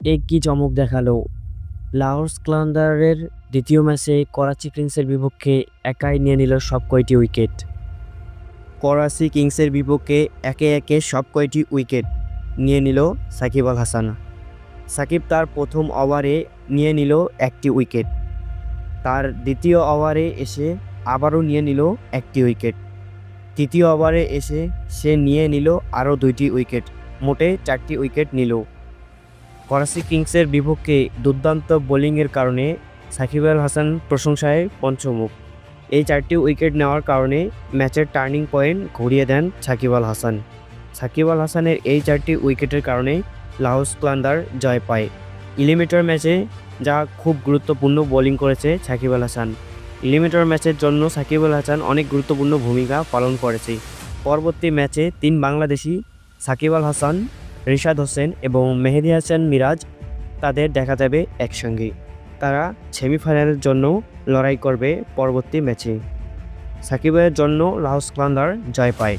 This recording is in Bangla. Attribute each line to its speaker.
Speaker 1: এ কি চমক দেখাল। লাহোর স্ক্লান্দারের দ্বিতীয় ম্যাচে করাচি কিংসের বিপক্ষে একাই নিয়ে নিল সব কয়টি উইকেট।
Speaker 2: করাচি কিংসের বিপক্ষে একে একে সব কয়টি উইকেট নিয়ে নিল সাকিব আল হাসান। সাকিব তার প্রথম ওভারে নিয়ে নিল একটি উইকেট। তার দ্বিতীয় ওভারে এসে আবারও নিয়ে নিল একটি উইকেট। তৃতীয় ওভারে এসে সে নিয়ে নিল আরও দুইটি উইকেট। মোটে চারটি উইকেট নিল। করাচি কিংসের বিপক্ষে দুর্দান্ত বোলিংয়ের কারণে সাকিব আল হাসান প্রশংসায় পঞ্চমুখ। এই চারটি উইকেট নেওয়ার কারণে ম্যাচের টার্নিং পয়েন্ট ঘুরিয়ে দেন সাকিব আল হাসান। সাকিব আল হাসানের এই চারটি উইকেটের কারণে লাহোস ক্লান্দার জয় পায়। ইলিমিটার ম্যাচে যা খুব গুরুত্বপূর্ণ বোলিং করেছে সাকিব আল হাসান। ইলিমিটার ম্যাচের জন্য সাকিব আল হাসান অনেক গুরুত্বপূর্ণ ভূমিকা পালন করেছে। পরবর্তী ম্যাচে তিন বাংলাদেশি সাকিব আল হাসান রিশাদ হোসেন এবং মেহেদি হাসান মিরাজ তাদের দেখা যাবে একসঙ্গে। তারা সেমিফাইনালের জন্য লড়াই করবে পরবর্তী ম্যাচে। সাকিবের জন্য লাহস ক্লান্দার জয় পায়।